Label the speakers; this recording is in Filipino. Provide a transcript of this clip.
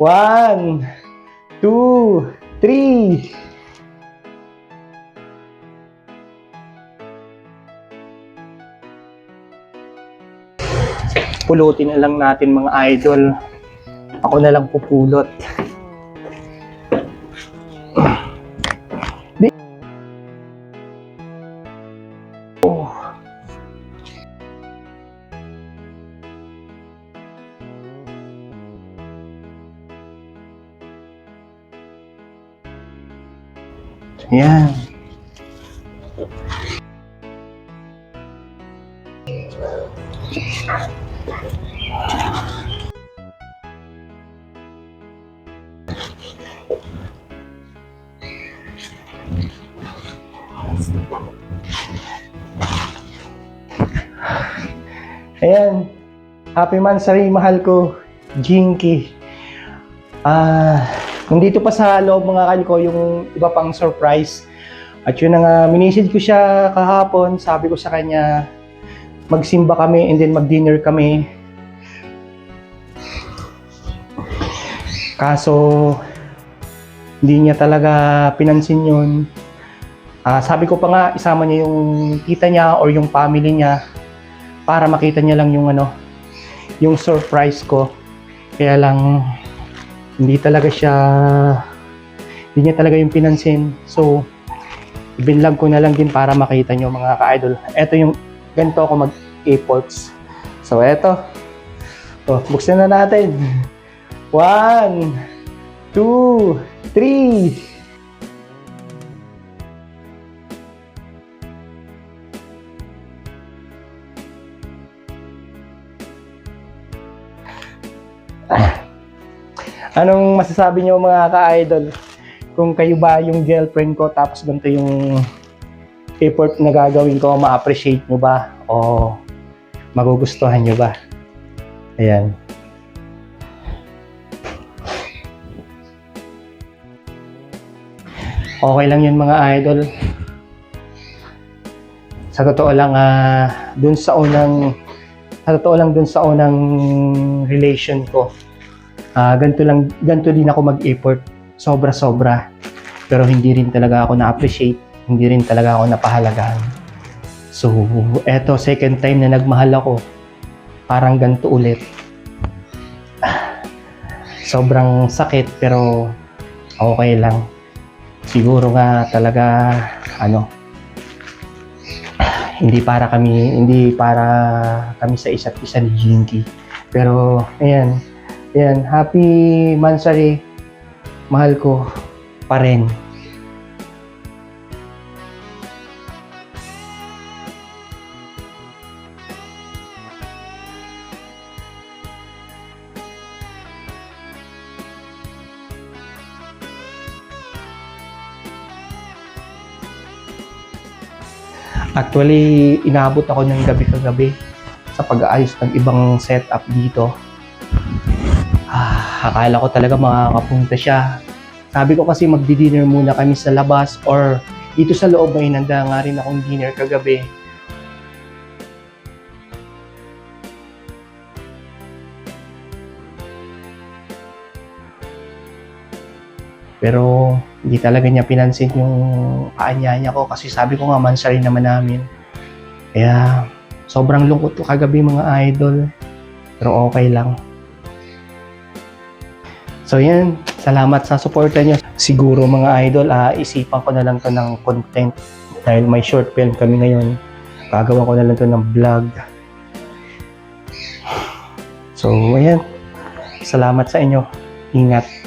Speaker 1: One, two, three. Pulutin na lang natin mga idol. Ako na lang pupulot. Yan. Ayan. Happy Mansari, mahal ko. Jinky. Ah, nandito pa sa loob mga kal ko yung iba pang surprise. At yun na nga, minisid ko siya kahapon. Sabi ko sa kanya, magsimba kami and then mag-dinner kami. Kaso, hindi niya talaga pinansin yun. Ah, sabi ko pa nga, isama niya yung tita niya or yung family niya para makita niya lang yung ano, yung surprise ko. Kaya lang, hindi talaga siya, hindi niya talaga yung pinansin. So, ibinlog ko na lang din para makita niyo mga ka-idol. Ito yung, ganito ako mag-airports. So, eto. Oh, buksan na natin. One, two, three. Anong masasabi niyo mga ka-idol? Kung kayo ba yung girlfriend ko tapos ganito yung effort na gagawin ko, ma-appreciate nyo ba? O magugustuhan nyo ba? Ayan. Okay lang yun mga idol. Sa totoo lang, ah, dun sa unang, sa totoo lang dun sa unang relation ko, Ah, ganito lang, ganito din ako mag-effort. Sobra-sobra. Pero hindi rin talaga ako na-appreciate. Hindi rin talaga ako napahalagahan. So, eto, second time na nagmahal ako. Parang ganito ulit. Sobrang sakit, pero okay lang. Siguro nga talaga, ano, hindi para kami, hindi para kami sa isa't isa ni Jinky. Pero, ayan, Ayan, happy Mansari. Mahal ko pa rin. Actually, inaabot ako ng gabi kagabi sa pag-aayos ng ibang setup dito. Akala ko talaga makakapunta siya. Sabi ko kasi magdi-dinner muna kami sa labas or dito sa loob may nanda nga rin akong dinner kagabi. Pero hindi talaga niya pinansin yung kaanyanya ko kasi sabi ko nga mansari naman namin. Kaya sobrang lungkot ko kagabi mga idol. Pero okay lang. So yan, salamat sa suporta niyo. Siguro mga idol, ah, isipan ko na lang to ng content dahil may short film kami ngayon. Gagawa ko na lang to ng vlog. So ayan, salamat sa inyo. Ingat.